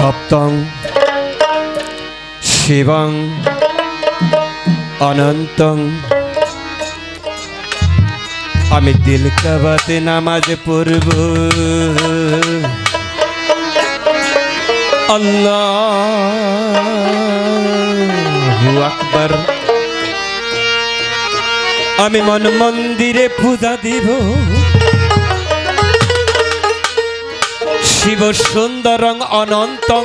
সপ্তম শিবং অনন্তং। আমি দিল কাবাতে নামাজ পড়ব। আল্লাহু আকবার। আমি মন মন্দিরে পূজা দিব। শিব সুন্দরং অনন্তং।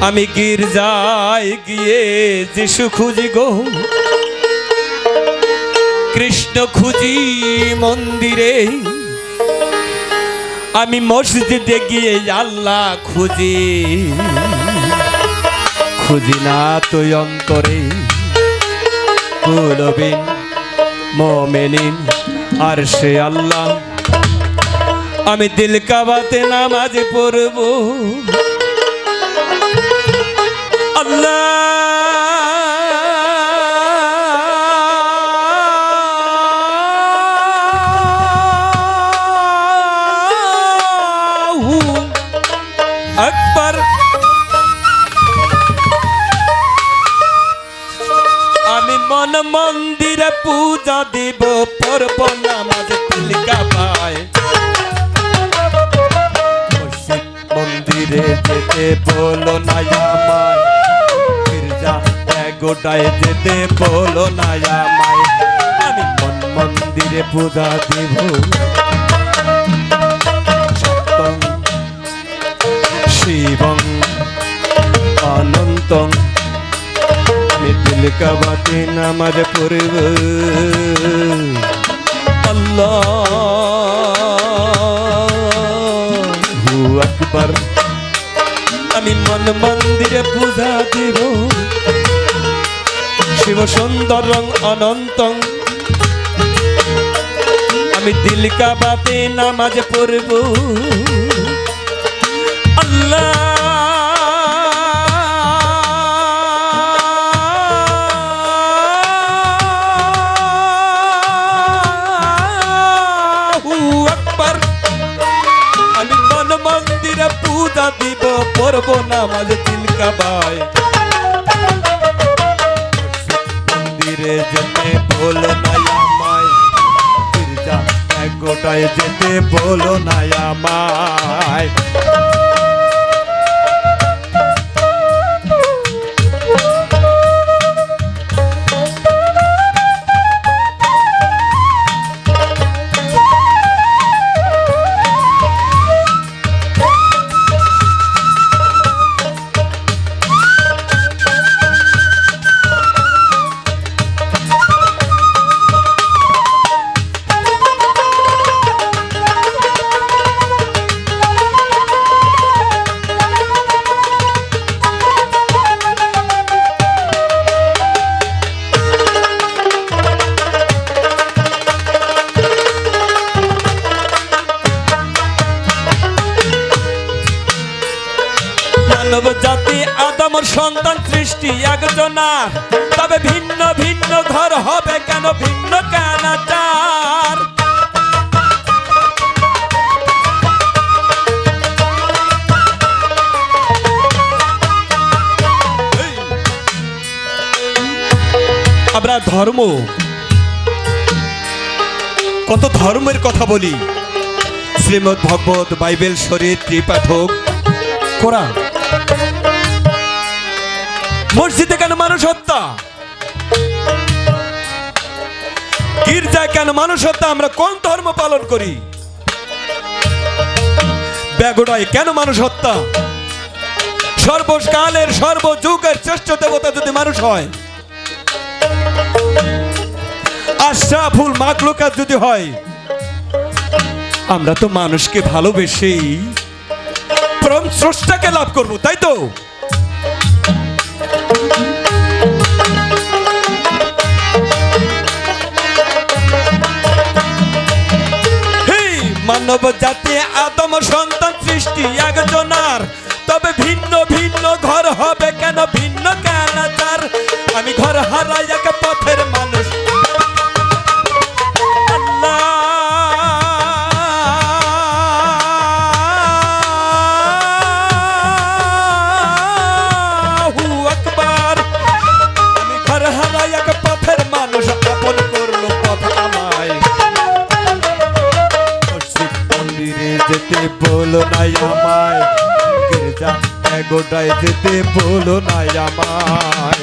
আমি গির্জায় গিয়ে যিশু খুঁজি গো। কৃষ্ণ খুঁজি মন্দিরে। আমি মসজিদে গিয়ে আল্লাহ খুঁজি। খুঁজি না তুই অন্তরে। মোমেনিন, আর সে আল্লাহ। আমি দিল কাবাতে নামাজ পড়ব। আকবার। আমি মন মন্দিরে পূজা দিব, পড়ব নামাজ তিলকা পায় যেতে বলো না আমায়। গির্জা গোটায় যেতে বলো না আমায়। আমি মন মন্দিরে পূজা দিব। সপ্তম শিবং, অনন্তং। আমি দিল কাবাতে নামাজ পড়ব। আল্লাহু আকবার। আমি মন মন্দিরে পূজা দিব। শিব সুন্দর রং অনন্তং। আমি দিল কাবাতে নামাজ পড়ব। আল্লাহু পড়ব নামাজ দিল কাবায়। মন্দিরে যেতে বলো না আমায়। গির্জা এক গোটায় যেতে বলো না আমায়। মানব জাতি, আদমর সন্তান সৃষ্টি একজনার তবে ভিন্ন ভিন্ন ঘর হবে কেন, ভিন্ন কেন আমরা ধর্ম। কত ধর্মের কথা বলি। শ্রীমদ ভগবত বাইবেল শরীর, ত্রিপাঠক, কোরআন। মসজিদে কেন মানুষ হত্যা? গির্জায় কেন মানুষ হত্যা? আমরা কোন ধর্ম পালন করি? ব্যাগোড়ায় কেন মানুষ হত্যা? সর্বকালের, সর্বযুগের শ্রেষ্ঠ দেবতা যদি মানুষ হয়, আশরাফুল মাকলুকাত যদি হয়, আমরা তো মানুষকে ভালোবেসেই পরম স্রষ্টাকে লাভ করব, তাই তো? মানব জাতি আদম সন্তান সৃষ্টি একজনার তবে ভিন্ন ভিন্ন নাই আমায়। গির্জা গোটায় যেতে বলো নাই আমায়।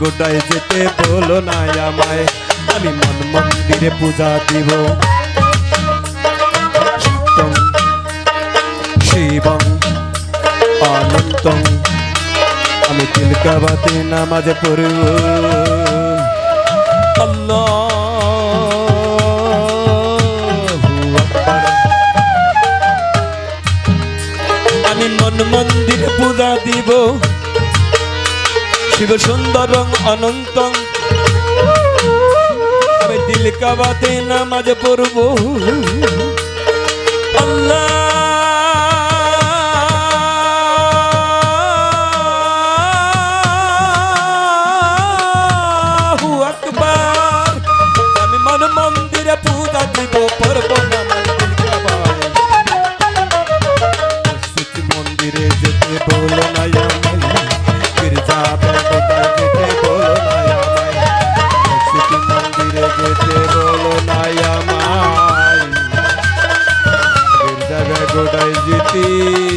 গোটায় যেতে বলো না আমায়। আমি মন মন্দিরে পূজা দিব। সত্যং শিবং অনন্তং আমি তিলকাবাতে নামাজে পড়ব। শিব সুন্দর অনন্ত। আমি দিল কাবাতে নামাজ পড়ব। আল্লাহু আমি মন মন্দিরে পূজা দিব। Deus.